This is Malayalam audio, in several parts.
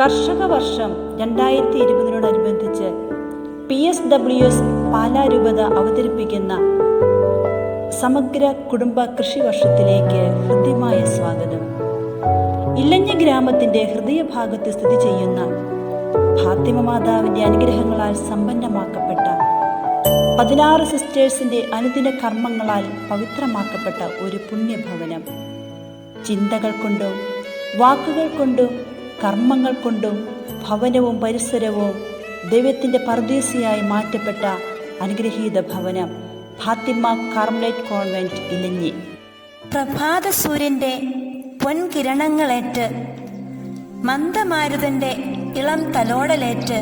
കർഷക വർഷം രണ്ടായിരത്തി ഇരുപതിനോടനുബന്ധിച്ച് പി എസ് ഡബ്ല്യു എസ് പാലാരൂപത അവതരിപ്പിക്കുന്ന സമഗ്ര കുടുംബ കൃഷി വർഷത്തിലേക്ക് ഹൃദ്യമായ സ്വാഗതം. ഇല്ലഞ്ഞ ഗ്രാമത്തിന്റെ ഹൃദയഭാഗത്ത് സ്ഥിതി ചെയ്യുന്ന ഫാത്തിമ മാതാവിന്റെ അനുഗ്രഹങ്ങളാൽ സമ്പന്നമാക്കപ്പെട്ട പതിനാറ് സിസ്റ്റേഴ്സിന്റെ അനുദിന കർമ്മങ്ങളാൽ പവിത്രമാക്കപ്പെട്ട ഒരു പുണ്യഭവനം. ചിന്തകൾ കൊണ്ടും വാക്കുകൾ കൊണ്ടും കർമ്മങ്ങൾ കൊണ്ടും ഭവനവും പരിസരവും ദൈവത്തിന്റെ പർദേശിയായി മാറ്റപ്പെട്ട അനുഗ്രഹീത ഭവനം ഫാത്തിമ കാർമലേറ്റ് കോൺവെന്റ് ഇലഞ്ഞി. പ്രഭാത സൂര്യന്റെ പൊൻകിരണങ്ങളേറ്റ് മന്ദമാരുതന്റെ ഇളം തലോടലേറ്റ്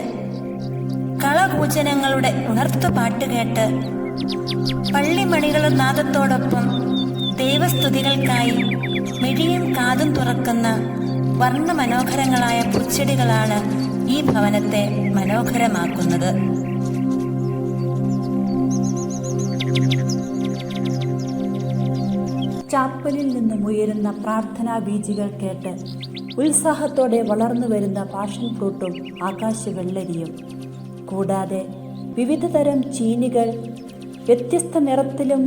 കളകൂചനങ്ങളുടെ ഉണർത്തുപാട്ട് കേട്ട് പള്ളിമണികളും നാദത്തോടൊപ്പം ദൈവസ്തുതികൾക്കായി മിഴിയും കാതും തുറക്കുന്ന വർണമനോഹരങ്ങളായ പൂച്ചെടികളാണ് ഈ ഭവനത്തെ മനോഹരമാക്കുന്നത്. ചാപ്പലിൽ നിന്നും ഉയരുന്ന പ്രാർത്ഥനാ ബീജികൾ കേട്ട് ഉത്സാഹത്തോടെ വളർന്നു വരുന്ന പാഷൻ ഫ്രൂട്ടും ആകാശ വെള്ളരിയും കൂടാതെ വിവിധ തരം ചീനികൾ വ്യത്യസ്ത നിറത്തിലും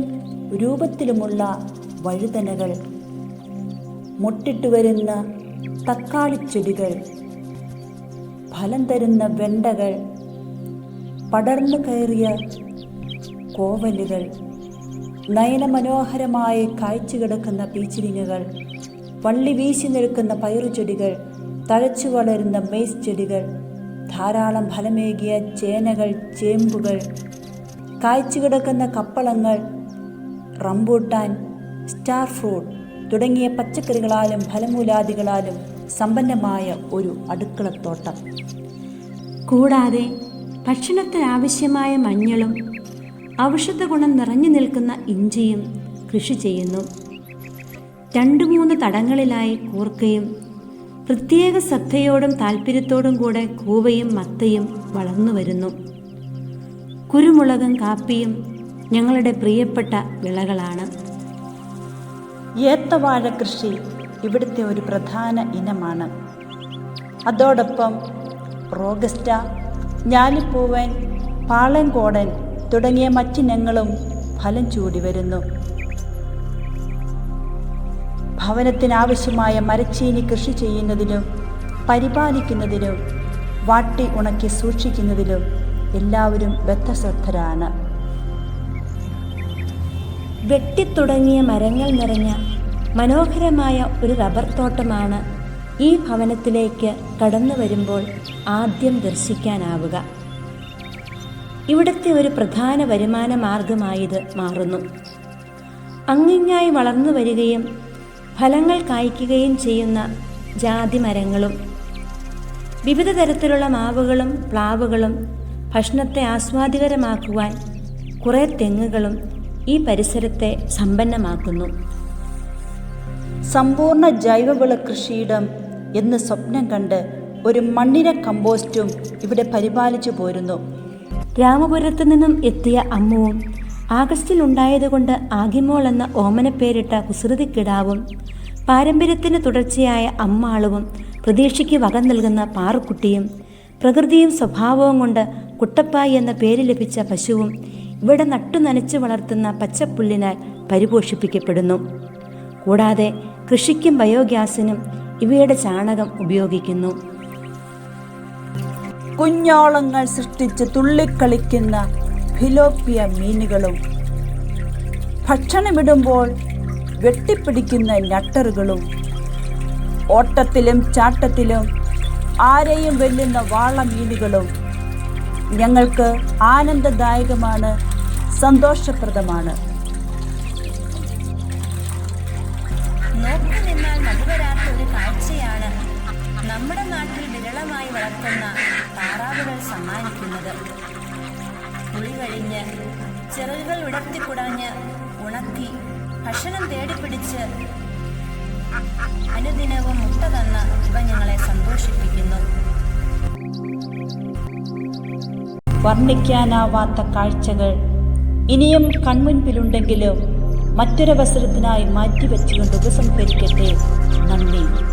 രൂപത്തിലുമുള്ള വഴുതനകൾ മുട്ടിട്ടു വരുന്ന തക്കാളിച്ചെടികൾ ഫലം തരുന്ന വെണ്ടകൾ. പടർന്നു കയറിയ കോവലുകൾ. നയനമനോഹരമായി കായ്ച്ചു കിടക്കുന്ന പീച്ചിരിങ്ങകൾ വള്ളി വീശി നിൽക്കുന്ന പയറുചെടികൾ തഴച്ചു വളരുന്ന മെയ്സ് ചെടികൾ. ധാരാളം ഫലമേകിയ ചേനകൾ ചേമ്പുകൾ. കായ്ച്ചു കിടക്കുന്ന കപ്പളങ്ങൾ. Rambutan star fruit. തുടങ്ങിയ പച്ചക്കറികളാലും ഫലമൂലാദികളാലും സമ്പന്നമായ ഒരു അടുക്കളത്തോട്ടം. കൂടാതെ ഭക്ഷണത്തിനാവശ്യമായ മഞ്ഞളും ഔഷധ ഗുണം നിറഞ്ഞു നിൽക്കുന്ന ഇഞ്ചിയും കൃഷി ചെയ്യുന്നു. രണ്ടു മൂന്ന് തടങ്ങളിലായി കൂർക്കയും പ്രത്യേക ശ്രദ്ധയോടും താല്പര്യത്തോടും കൂടെ കൂവയും മത്തയും വളർന്നു വരുന്നു. കുരുമുളകും കാപ്പിയും ഞങ്ങളുടെ പ്രിയപ്പെട്ട വിളകളാണ്. ഏത്തവാഴ കൃഷി ഇവിടുത്തെ ഒരു പ്രധാന ഇനമാണ്. അതോടൊപ്പം റോഗസ്റ്റ ഞാലിപ്പൂവൻ പാളൻകോടൻ തുടങ്ങിയ മറ്റിനങ്ങളും ഫലം ചൂടി വരുന്നു. ഭവനത്തിനാവശ്യമായ മരച്ചീനി കൃഷി ചെയ്യുന്നതിലും പരിപാലിക്കുന്നതിലും വാട്ടി ഉണക്കി സൂക്ഷിക്കുന്നതിലും എല്ലാവരും ബദ്ധശ്രദ്ധരാണ് വെട്ടിത്തുടങ്ങിയ മരങ്ങൾ നിറഞ്ഞ മനോഹരമായ ഒരു റബ്ബർ തോട്ടമാണ് ഈ ഭവനത്തിലേക്ക് കടന്നു വരുമ്പോൾ ആദ്യം ദർശിക്കാനാവുക. ഇവിടുത്തെ ഒരു പ്രധാന വരുമാന മാർഗമായത് മാറുന്നു. അങ്ങിങ്ങായി വളർന്നു വരികയും ഫലങ്ങൾ കായ്ക്കുകയും ചെയ്യുന്ന ജാതി മരങ്ങളും വിവിധ തരത്തിലുള്ള മാവുകളും പ്ലാവുകളും ഭക്ഷണത്തെ ആസ്വാദികരമാക്കുവാൻ കുറേ തെങ്ങുകളും ഈ പരിസരത്തെ സമ്പന്നമാക്കുന്നു. സമ്പൂർണ ജൈവവിള കൃഷിയിടം എന്ന് സ്വപ്നം കണ്ട് ഒരു മണ്ണിര കമ്പോസ്റ്റും ഇവിടെ പരിപാലിച്ചു പോരുന്നു. രാമപുരത്തു നിന്നും എത്തിയ അമ്മുവും ആഗസ്റ്റിൽ ഉണ്ടായതുകൊണ്ട് ആഗിമോൾ എന്ന ഓമനപ്പേരിട്ട കുസൃതിക്കിടാവും പാരമ്പര്യത്തിന് തുടർച്ചയായ അമ്മാളുവും പ്രതീക്ഷയ്ക്ക് വക നൽകുന്ന പാറുക്കുട്ടിയും പ്രകൃതിയും സ്വഭാവവും കൊണ്ട് കുട്ടപ്പായി എന്ന പേര് ലഭിച്ച പശുവും ഇവിടെ നട്ടു നനച്ചു വളർത്തുന്ന പച്ചപ്പുല്ലിനാൽ പരിപോഷിപ്പിക്കപ്പെടുന്നു. കൂടാതെ കൃഷിക്കും ബയോഗ്യാസിനും ഇവയുടെ ചാണകം ഉപയോഗിക്കുന്നു. കുഞ്ഞോളങ്ങൾ സൃഷ്ടിച്ച് തുള്ളിക്കളിക്കുന്ന ഫിലോപ്പിയ മീനുകളും ഭക്ഷണമിടുമ്പോൾ വെട്ടിപ്പിടിക്കുന്ന ഞട്ടറുകളും ഓട്ടത്തിലും ചാട്ടത്തിലും ആരെയും വെല്ലുന്ന വാളമീനുകളും ഞങ്ങൾക്ക് ആനന്ദദായകമാണ് സന്തോഷപ്രദമാണ്. നോക്കി നിന്നാൽ മതിവരാത്ത ഒരു കാഴ്ചയാണ് നമ്മുടെ നാട്ടിൽ വിരളമായി വളർത്തുന്ന താറാവുകൾ സമ്മാനിക്കുന്നത്. കുളി കഴിഞ്ഞ് ചിറകുകൾ ഉടർത്തിക്കുടഞ്ഞ് ഉണക്കി ഭക്ഷണം തേടിപ്പിടിച്ച് അനുദിനവും മുട്ട തന്ന് ഇവ ഞങ്ങളെ സന്തോഷിപ്പിക്കുന്നു. വർണിക്കാനാവാത്ത കാഴ്ചകൾ ഇനിയും കൺമുൻപിലുണ്ടെങ്കിലും മറ്റൊരവസരത്തിനായി മാറ്റിവെച്ചുകൊണ്ട് ഉപസംഹരിക്കട്ടെ. നന്ദി.